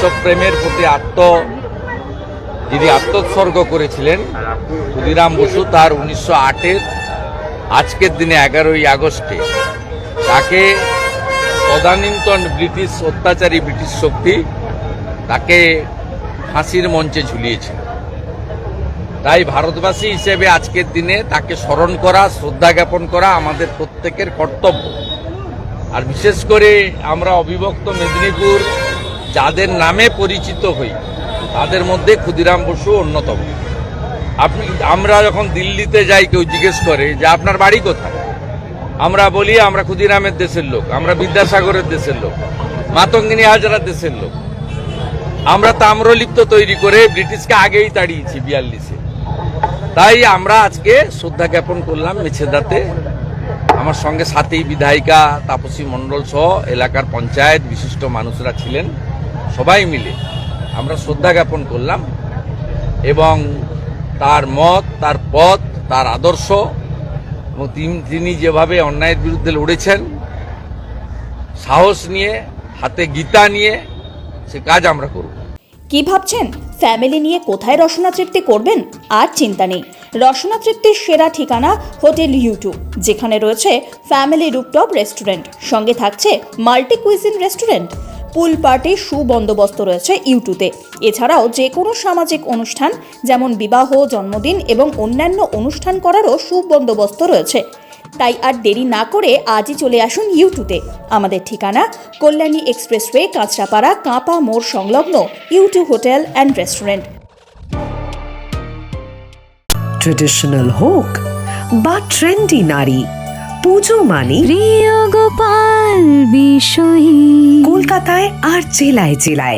দেশপ্রেমের প্রতি আত্ম যিনি আত্মোৎসর্গ করেছিলেন, ক্ষুদিরাম বসু তার উনিশশো আটের আজকের দিনে এগারোই আগস্টে। তাকে তদানীন্তন ব্রিটিশ অত্যাচারী, ব্রিটিশ শক্তি তাকে ফাঁসির মঞ্চে ঝুলিয়েছিল তাই ভারতবাসী হিসেবে আজকের দিনে তাকে স্মরণ করা, শ্রদ্ধা জ্ঞাপন করা আমাদের প্রত্যেকের কর্তব্য। আর বিশেষ করে আমরা অবিভক্ত মেদিনীপুর যাদের নামে পরিচিত হই, তাদের মধ্যে ক্ষুদিরাম বসু অন্যতম। আপনি, আমরা যখন দিল্লিতে যাই, কেউ জিজ্ঞেস করে যে, আপনার বাড়ি কোথায়? আমরা বলি, আমরা ক্ষুদিরামের দেশের লোক, আমরা বিদ্যাসাগরের দেশের লোক, মাতঙ্গিনী হাজরার দেশের লোক। আমরা তাম্রলিপ্ত তৈরি করে ব্রিটিশকে আগেই তাড়িয়েছি বিয়াল্লিশে। তাই আমরা আজকে শ্রদ্ধা জ্ঞাপন করলাম মেছেদাতে। আমার সঙ্গে সাথী বিধায়িকা তাপসী মণ্ডল সহ এলাকার পঞ্চায়েত বিশিষ্ট মানুষরা ছিলেন। সবাই মিলে আমরা শ্রদ্ধা জ্ঞাপন করলাম এবং তার মত, তার পথ, তার আদর্শ এবং তিনি যেভাবে অন্যায়ের বিরুদ্ধে লড়েছেন, সাহস নিয়ে, হাতে গীতা নিয়ে সে কাজ আমরা করব। কি ভাবছেন? ফ্যামিলি নিয়ে কোথায় রসনা তৃপ্তি করবেন? আর চিন্তা নেই। রসনা তৃপ্তির সেরা ঠিকানা হোটেল ইউটু, যেখানে রয়েছে ফ্যামিলি রুপটপ রেস্টুরেন্ট। সঙ্গে থাকছে মাল্টি কুইজিন রেস্টুরেন্ট। পুল পার্টির সুবন্দোবস্ত রয়েছে ইউটুতে। এছাড়াও যে কোনো সামাজিক অনুষ্ঠান যেমন বিবাহ জন্মদিন এবং অন্যান্য অনুষ্ঠান করারও সুবন্দোবস্ত রয়েছে। তাই আর দেরি না করে আজই চলে আসুন ইউটুতে। আমাদের ঠিকানা কল্যাণী এক্সপ্রেসওয়ে কাঁচরাপাড়া কাঁপা মোড় সংলগ্ন U two hotel and restaurant. Traditional হোক বা ট্রেন্ডি নারী পুজো মানে প্রিয় গোপাল বিষয়ী। কলকাতায় আর জেলায় জেলায়।